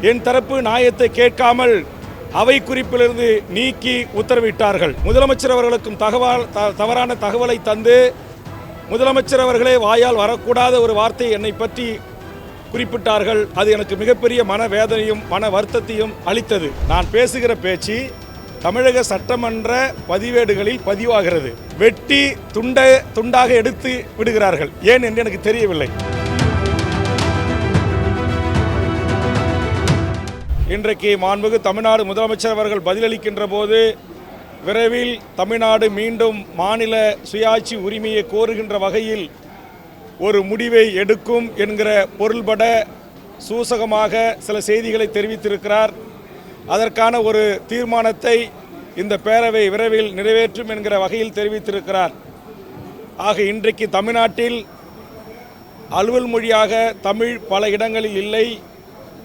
என் தரப்பு நியாயத்தை கேட்காமல் அவை குறிப்பிலிருந்து நீக்கி உத்தரவிட்டார்கள். முதலமைச்சர் அவர்களுக்கும் தகவல் த- தவறான தகவலை தந்து முதலமைச்சர் அவர்களே வாயால் வரக்கூடாத ஒரு வார்த்தை என்னை பற்றி குறிப்பிட்டார்கள். அது எனக்கு மிகப்பெரிய மனவேதனையும் மன வருத்தத்தையும் அளித்தது. நான் பேசுகிற பேச்சு தமிழக சட்டமன்ற பதிவேடுகளில் பதிவாகிறது. வெட்டி துண்ட துண்டாக எடுத்து விடுகிறார்கள். ஏன் என்று எனக்கு தெரியவில்லை. இன்றைக்கு மாண்புகு தமிழ்நாடு முதலமைச்சர் அவர்கள் பதிலளிக்கின்ற போது விரைவில் தமிழ்நாடு மீண்டும் மாநில சுயாட்சி உரிமையை கோருகின்ற வகையில் ஒரு முடிவை எடுக்கும் என்கிற பொருள்பட சூசகமாக சில செய்திகளை தெரிவித்திருக்கிறார். அதற்கான ஒரு தீர்மானத்தை இந்த பேரவை விரைவில் நிறைவேற்றும் என்கிற வகையில் தெரிவித்திருக்கிறார். ஆக இன்றைக்கு தமிழ்நாட்டில் அலுவல் மொழியாக தமிழ் பல இடங்களில் இல்லை.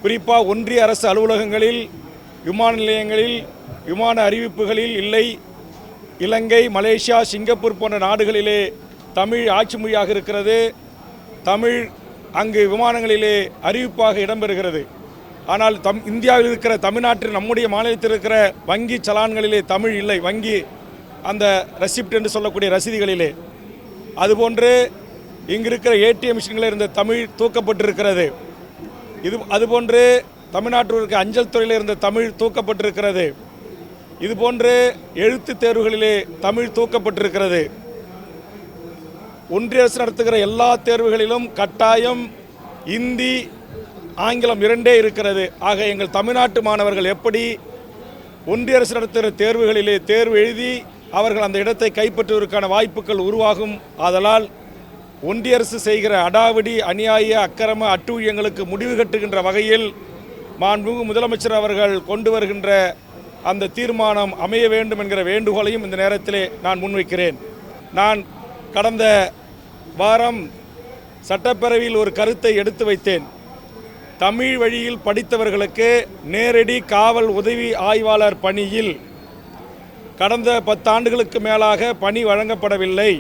குறிப்பாக ஒன்றிய அரசு அலுவலகங்களில் விமான நிலையங்களில் விமான அறிவிப்புகளில் இல்லை. இலங்கை மலேசியா சிங்கப்பூர் போன்ற நாடுகளிலே தமிழ் ஆட்சி மொழியாக இருக்கிறது. தமிழ் அங்கு விமானங்களிலே அறிவிப்பாக இடம்பெறுகிறது. ஆனால் தம் இந்தியாவில் இருக்கிற தமிழ்நாட்டில் நம்முடைய மாநிலத்தில் இருக்கிற வங்கி சலான்களிலே தமிழ் இல்லை. வங்கி அந்த ரெசிப்ட் என்று சொல்லக்கூடிய ரசீதுகளிலே. அதுபோன்று இங்கு இருக்கிற ஏடிஎம் மிஷின்களில் இருந்த தமிழ் தூக்கப்பட்டிருக்கிறது. இது அதுபோன்று தமிழ்நாட்டில் இருக்க அஞ்சல் துறையில் இருந்த தமிழ் தூக்கப்பட்டிருக்கிறது. இதுபோன்று எழுத்து தேர்வுகளிலே தமிழ் தூக்கப்பட்டிருக்கிறது. ஒன்றிய அரசு நடத்துகிற எல்லா தேர்வுகளிலும் கட்டாயம் இந்தி ஆங்கிலம் இரண்டே இருக்கிறது. ஆக எங்கள் தமிழ்நாட்டு மாணவர்கள் எப்படி ஒன்றிய அரசு நடத்துகிற தேர்வுகளிலே தேர்வு எழுதி அவர்கள் அந்த இடத்தை கைப்பற்றுவதற்கான வாய்ப்புகள் உருவாகும். ஆதலால் ஒன்றிய அரசு செய்கிற அடாவடி அநியாய அக்கிரம அட்டூழியங்களுக்கு முடிவு கட்டுகின்ற வகையில் மாண்புமிகு முதலமைச்சர் அவர்கள் கொண்டு வருகின்ற அந்த தீர்மானம் அமைய வேண்டும் என்கிற வேண்டுகோளையும் இந்த நேரத்திலே நான் முன்வைக்கிறேன். நான் கடந்த வாரம் சட்டப்பேரவையில் ஒரு கருத்தை எடுத்து வைத்தேன். தமிழ் வழியில் படித்தவர்களுக்கு நேரடி காவல் உதவி ஆய்வாளர் பணியில் கடந்த பத்தாண்டுகளுக்கு மேலாக பணி வழங்கப்படவில்லை.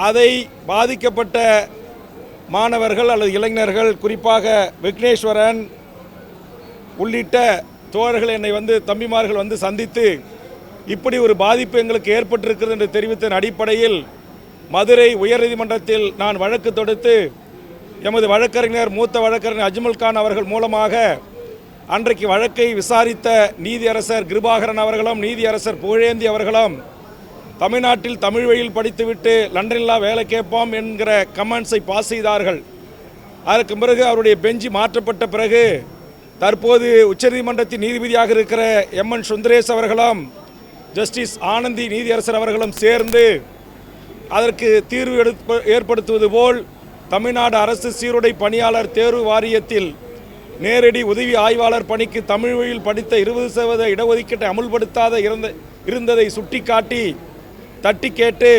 அதை பாதிக்கப்பட்ட மாணவர்கள் அல்லது இளைஞர்கள் குறிப்பாக விக்னேஸ்வரன் உள்ளிட்ட தோழர்கள் என்னை வந்து தம்பிமார்கள் வந்து சந்தித்து இப்படி ஒரு பாதிப்பு எங்களுக்கு ஏற்பட்டிருக்கிறது என்று தெரிவித்ததன் அடிப்படையில் மதுரை உயர்நீதிமன்றத்தில் நான் வழக்கு தொடுத்து எமது வழக்கறிஞர் மூத்த வழக்கறிஞர் அஜ்மல் கான் அவர்கள் மூலமாக அன்றைக்கு வழக்கை விசாரித்த நீதியரசர் கிருபாகரன் அவர்களும் நீதியரசர் புகழேந்தி அவர்களும் தமிழ்நாட்டில் தமிழ் வழியில் படித்துவிட்டு லண்டனில் வேலை கேட்போம் என்கிற கமெண்ட்ஸை பாஸ் செய்தார்கள். அதற்கு பிறகு அவருடைய பெஞ்சு மாற்றப்பட்ட பிறகு தற்போது உச்சநீதிமன்றத்தின் நீதிபதியாக இருக்கிற எம் என் சுந்தரேஷ் அவர்களும் ஜஸ்டிஸ் ஆனந்தி நீதியரசர் அவர்களும் சேர்ந்து அதற்கு தீர்வு எடுப்ப ஏற்படுத்துவது போல் தமிழ்நாடு அரசு சீருடை பணியாளர் தேர்வு வாரியத்தில் நேரடி உதவி ஆய்வாளர் பணிக்கு தமிழ் வழியில் படித்த இருபது சதவீத இடஒதுக்கீட்டை அமுல்படுத்தாத இருந்த இருந்ததை சுட்டிக்காட்டி தட்டி கேட்டு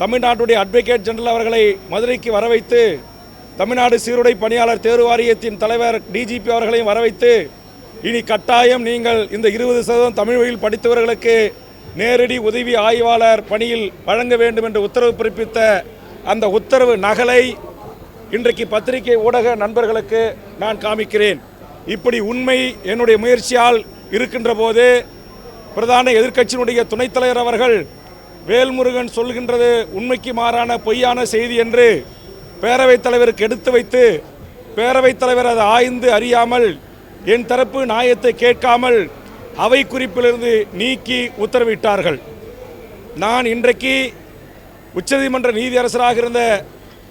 தமிழ்நாட்டுடைய அட்வொகேட் ஜெனரல் அவர்களை மதுரைக்கு வரவைத்து தமிழ்நாடு சீருடை பணியாளர் தேர்வு வாரியத்தின் தலைவர் டிஜிபி அவர்களையும் வரவைத்து இனி கட்டாயம் நீங்கள் இந்த இருபது சதவீதம் தமிழ் வழியில் படித்தவர்களுக்கு நேரடி உதவி ஆய்வாளர் பணியில் வழங்க வேண்டும் என்று உத்தரவு பிறப்பித்த அந்த உத்தரவு நகலை இன்றைக்கு பத்திரிகை ஊடக நண்பர்களுக்கு நான் காமிக்கிறேன். இப்படி உண்மை என்னுடைய முயற்சியால் இருக்கின்ற போது பிரதான எதிர்க்கட்சியினுடைய துணைத் தலைவர் அவர்கள் வேல்முருகன் சொல்கின்றது உண்மைக்கு மாறான பொய்யான செய்தி என்று பேரவைத் தலைவருக்கு எடுத்து வைத்து பேரவைத் தலைவர் அதை ஆய்ந்து அறியாமல் என் தரப்பு நியாயத்தை கேட்காமல் அவை குறிப்பிலிருந்து நீக்கி உத்தரவிட்டார்கள். நான் இன்றைக்கு உச்சநீதிமன்ற நீதியரசராக இருந்த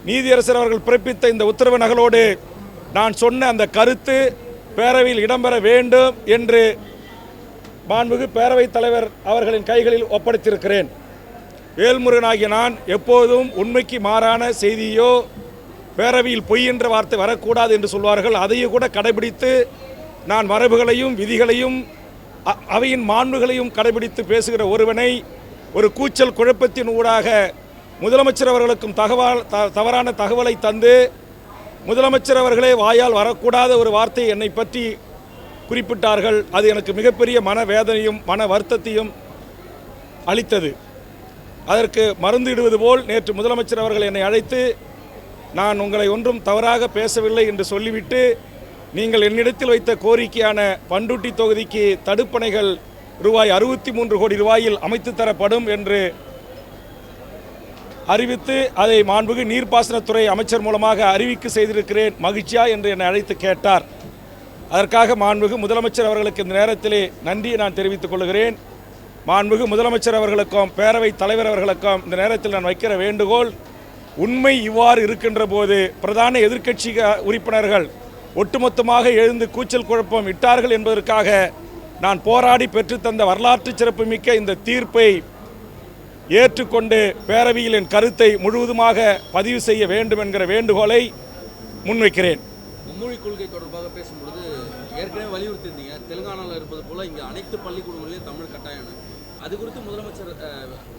நீதியரசர் அவர்கள் பிறப்பித்த இந்த உத்தரவு நகலோடு நான் சொன்ன அந்த கருத்து பேரவையில் இடம்பெற வேண்டும் என்று மாண்புகு பேரவைத் தலைவர் அவர்களின் கைகளில் ஒப்படைத்திருக்கிறேன். வேல்முருகனாகிய நான் எப்போதும் உண்மைக்கு மாறான செய்தியோ பேரவையில் பொய் என்ற வார்த்தை வரக்கூடாது என்று சொல்வார்கள். அதையும் கூட கடைபிடித்து நான் மரபுகளையும் விதிகளையும் அவையின் மாண்புகளையும் கடைபிடித்து பேசுகிற ஒருவனை ஒரு கூச்சல் குழப்பத்தின் ஊடாக முதலமைச்சர் அவர்களுக்கும் தகவல் த- தவறான தகவலை தந்து முதலமைச்சர் அவர்களே வாயால் வரக்கூடாத ஒரு வார்த்தை என்னை பற்றி குறிப்பிட்டார்கள். அது எனக்கு மிகப்பெரிய மனவேதனையும் மன வருத்தத்தையும் அளித்தது. அதற்கு மருந்து இடுவது போல் நேற்று முதலமைச்சர் அவர்கள் என்னை அழைத்து நான் உங்களை ஒன்றும் தவறாக பேசவில்லை என்று சொல்லிவிட்டு நீங்கள் என்னிடத்தில் வைத்த கோரிக்கையான பண்டுட்டி தொகுதிக்கு தடுப்பணைகள் ரூபாய் அறுபத்தி மூன்று கோடி ரூபாயில் அமைத்து தரப்படும் என்று அறிவித்து அதை மாண்புகு நீர்ப்பாசனத்துறை அமைச்சர் மூலமாக அறிவிக்க செய்திருக்கிறேன். மகிழ்ச்சியா என்று என்னை அழைத்து கேட்டார். அதற்காக மாண்புகு முதலமைச்சர் அவர்களுக்கு இந்த நேரத்திலே நன்றியை நான் தெரிவித்துக் கொள்கிறேன். மாண்புகு முதலமைச்சர் அவர்களுக்கும் பேரவைத் தலைவர் அவர்களுக்கும் இந்த நேரத்தில் நான் வைக்கிற வேண்டுகோள் உண்மை இவ்வாறு இருக்கின்ற போது பிரதான எதிர்க்கட்சி உறுப்பினர்கள் ஒட்டுமொத்தமாக எழுந்து கூச்சல் குழப்பம் இட்டார்கள் என்பதற்காக நான் போராடி பெற்றுத்தந்த வரலாற்று சிறப்புமிக்க இந்த தீர்ப்பை ஏற்றுக்கொண்டு பேரவையில் என் கருத்தை முழுவதுமாக பதிவு செய்ய வேண்டும் என்கிற வேண்டுகோளை முன்வைக்கிறேன். மும்மொழி கொள்கை தொடர்பாக பேசும்பொழுது ஏற்கனவே வலியுறுத்தியிருந்தீங்க தெலுங்கானாவில் இருப்பது போல இங்கே அனைத்து பள்ளிக்கூடங்களிலும் தமிழ் கட்டாயம். அது குறித்து முதலமைச்சர்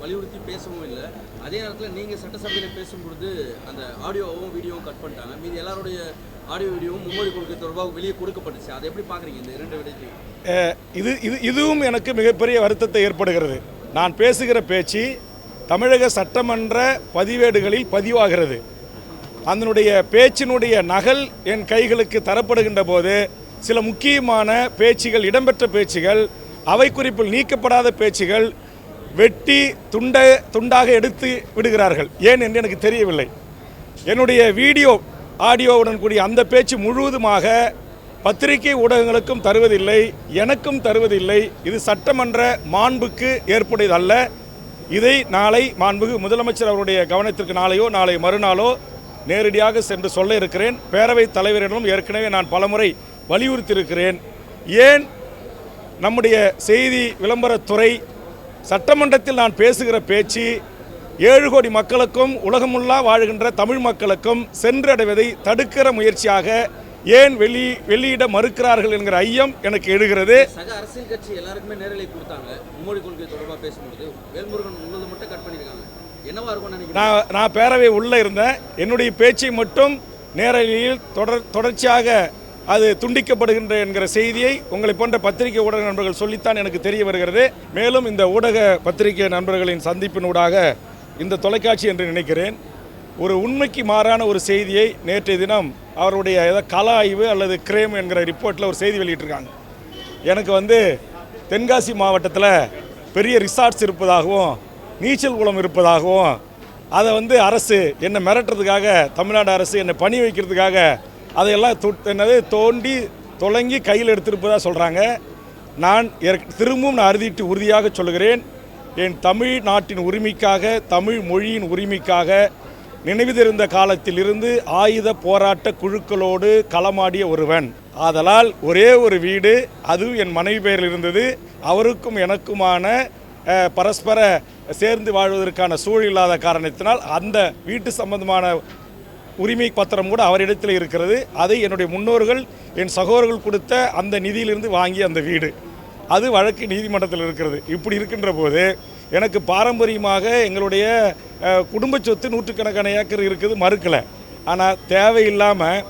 வலியுறுத்தி பேசவும் இல்லை. அதே நேரத்தில் நீங்கள் சட்டசபையில் பேசும்பொழுது அந்த ஆடியோவும் வீடியோவும் கட் பண்ணிட்டாங்க. மீதி எல்லாருடைய ஆடியோ வீடியோவும் மும்மொழி கொள்கை தொடர்பாக வெளியே கொடுக்கப்பட்டுச்சு. அதை எப்படி பார்க்குறீங்க இந்த இரண்டு விடத்தையும் இது இது இதுவும் எனக்கு மிகப்பெரிய வருத்தத்தை ஏற்படுகிறது. நான் பேசுகிற பேச்சு தமிழக சட்டமன்ற பதிவேடுகளில் பதிவாகிறது. அதனுடைய பேச்சினுடைய நகல் என் கைகளுக்கு தரப்படுகின்ற போது சில முக்கியமான பேச்சுகள் இடம்பெற்ற பேச்சுகள் அவை குறிப்பில் நீக்கப்படாத பேச்சுகள் வெட்டி துண்ட துண்டாக எடுத்து விடுகிறார்கள். ஏன் என்று எனக்கு தெரியவில்லை. என்னுடைய வீடியோ ஆடியோவுடன் கூடிய அந்த பேச்சு முழுவதுமாக பத்திரிகை ஊடகங்களுக்கும் தருவதில்லை எனக்கும் தருவதில்லை. இது சட்டமன்ற மாண்புக்கு ஏற்புடையதல்ல. இதை நாளை மாண்புகு முதலமைச்சர் அவருடைய கவனத்திற்கு நாளையோ நாளை மறுநாளோ நேரடியாக சென்று சொல்ல இருக்கிறேன். பேரவைத் தலைவரிடமும் ஏற்கனவே நான் பலமுறை வலியுறுத்தியிருக்கிறேன். ஏன் நம்முடைய செய்தி விளம்பரத்துறை சட்டமன்றத்தில் நான் பேசுகிற பேச்சு ஏழு கோடி மக்களுக்கும் உலகமுள்ளா வாழுகின்ற தமிழ் மக்களுக்கும் சென்றடைவதை தடுக்கிற முயற்சியாக ஏன் வெளி வெளியிட மறுக்கிறார்கள் என்கிற ஐயம் எனக்கு எழுகிறது. சக அரசியல் கட்சி எல்லாருக்குமே நேரலை கொடுத்தாங்க. மும்மொழி கொள்கை தொடர்பாக பேசும்பொழுது வேல்முருகன் உங்களது மட்டும் கட் பண்ணியிருக்காங்க. என்னவா நினைக்கிறீங்க? நான் நான் பேரவை உள்ளே இருந்தேன். என்னுடைய பேச்சை மட்டும் நேரலையில் தொடர் தொடர்ச்சியாக அது துண்டிக்கப்படுகின்ற என்கிற செய்தியை உங்களை போன்ற பத்திரிகை ஊடக நண்பர்கள் சொல்லித்தான் எனக்கு தெரிய வருகிறது. மேலும் இந்த ஊடக பத்திரிகை நண்பர்களின் சந்திப்பினூடாக இந்த தொலைக்காட்சி என்று நினைக்கிறேன். ஒரு உண்மைக்கு மாறான ஒரு செய்தியை நேற்றைய தினம் அவருடைய ஏதோ கல ஆய்வு அல்லது கிரேம் என்கிற ரிப்போர்ட்டில் ஒரு செய்தி வெளியிட்டிருக்காங்க. எனக்கு வந்து தென்காசி மாவட்டத்தில் பெரிய ரிசார்ட்ஸ் இருப்பதாகவும் நீச்சல் குளம் இருப்பதாகவும் அதை வந்து அரசு என்னை மிரட்டுறதுக்காக தமிழ்நாடு அரசு என்னை பணி வைக்கிறதுக்காக அதையெல்லாம் தொ என்னது தோண்டி தொடங்கி கையில் எடுத்திருப்பதாக சொல்கிறாங்க நான் திரும்பவும் நான் அறுதிட்டு உறுதியாக சொல்கிறேன் என் தமிழ் நாட்டின் உரிமைக்காக தமிழ் மொழியின் உரிமைக்காக நினைவுதிருந்த காலத்திலிருந்து ஆயுத போராட்ட குழுக்களோடு களமாடிய ஒருவன். ஆதலால் ஒரே ஒரு வீடு அதுவும் என் மனைவி பெயரில் இருந்தது. அவருக்கும் எனக்குமான பரஸ்பர சேர்ந்து வாழ்வதற்கான சூழல் இல்லாத காரணத்தினால் அந்த வீட்டு சம்பந்தமான உரிமை பத்திரம் கூட அவரிடத்தில் இருக்கிறது. அதை என்னுடைய முன்னோர்கள் என் சகோதரர்கள் கொடுத்த அந்த நிதியிலிருந்து வாங்கிய அந்த வீடு. அது வழக்கு நீதிமன்றத்தில் இருக்கிறது. இப்படி இருக்கின்ற போது எனக்கு பாரம்பரியமாக எங்களுடைய குடும்ப சொத்து நூற்றுக்கணக்கான ஏக்கர் இருக்குது மறுக்கலை. ஆனால் தேவையில்லாமல்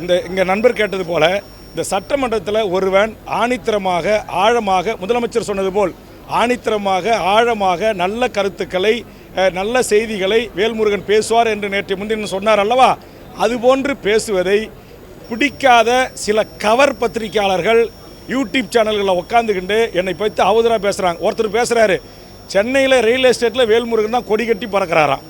இந்த இங்கே நண்பர் கேட்டது போல் இந்த சட்டமன்றத்தில் ஒருவன் ஆணித்தரமாக ஆழமாக முதலமைச்சர் சொன்னது போல் ஆணித்தரமாக ஆழமாக நல்ல கருத்துக்களை நல்ல செய்திகளை வேல்முருகன் பேசுவார் என்று நேற்று முன்தினம் சொன்னார் அல்லவா? அதுபோன்று பேசுவதை பிடிக்காத சில கவர் பத்திரிகையாளர்கள் யூடியூப் சேனல்களில் உட்காந்துக்கிட்டு என்னை பற்றி அவதூறாக பேசுகிறாங்க ஒருத்தர் பேசுகிறாரு சென்னையில் ரயில் எஸ்டேட்டில் வேல்முருகன் தான் கொடி கட்டி பறக்கிறாராம்.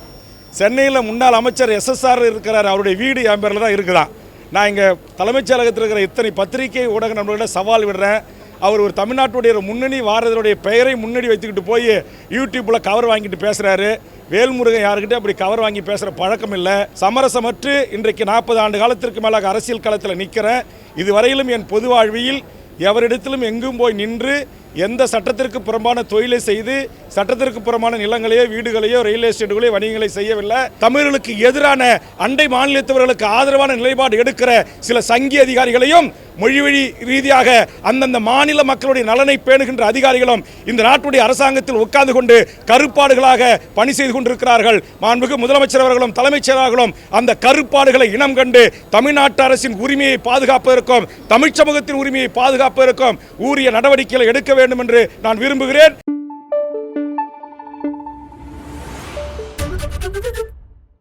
சென்னையில் முன்னாள் அமைச்சர் எஸ்எஸ்ஆர் இருக்கிறார். அவருடைய வீடு என் பேரில் தான் இருக்குதான் நான் இங்கே தலைமைச் செயலகத்தில் இருக்கிற இத்தனை பத்திரிகை ஊடக நண்பர்களிடம் சவால் விடுறேன். அவர் ஒரு தமிழ்நாட்டுடைய முன்னணி வாரதனுடைய பெயரை முன்னாடி வைத்துக்கிட்டு போய் யூடியூப்பில் கவர் வாங்கிட்டு பேசுகிறாரு வேல்முருகன் யாருக்கிட்ட அப்படி கவர் வாங்கி பேசுகிற பழக்கம் இல்லை. சமரசமற்று இன்றைக்கு நாற்பது ஆண்டு காலத்திற்கு மேலாக அரசியல் களத்தில் நிற்கிறேன் இதுவரையிலும் என் பொது வாழ்வியில் எவரிடத்திலும் எங்கும் போய் நின்று எந்த சட்டத்திற்கு புறம்பான தொழிலை செய்து சட்டத்திற்கு புறம்பான நிலங்களையோ வீடுகளையோ ரயில் எஸ்டேட்டுகளையோ வணிகங்களை செய்யவில்லை. தமிழர்களுக்கு எதிரான அண்டை மாநிலத்தவர்களுக்கு ஆதரவான நிலைப்பாடு எடுக்கிற சில சங்கி அதிகாரிகளையும் மொழிவழி ரீதியாக அந்தந்த மாநில மக்களுடைய நலனை பேணுகின்ற அதிகாரிகளும் இந்த நாட்டுடைய அரசாங்கத்தில் உட்கார்ந்து கொண்டு கருப்பாடுகளாக பணி செய்து கொண்டிருக்கிறார்கள். மாண்புமிகு முதலமைச்சர் அவர்களும் தலைமைச் செயலாளர்களும் அந்த கருப்பாடுகளை இனம் கண்டு தமிழ்நாட்டு அரசின் உரிமையை பாதுகாப்பதற்கும் தமிழ் சமூகத்தின் உரிமையை பாதுகாப்பதற்கும் உரிய நடவடிக்கைகளை எடுக்க வேண்டும் என்று நான் விரும்புகிறேன்.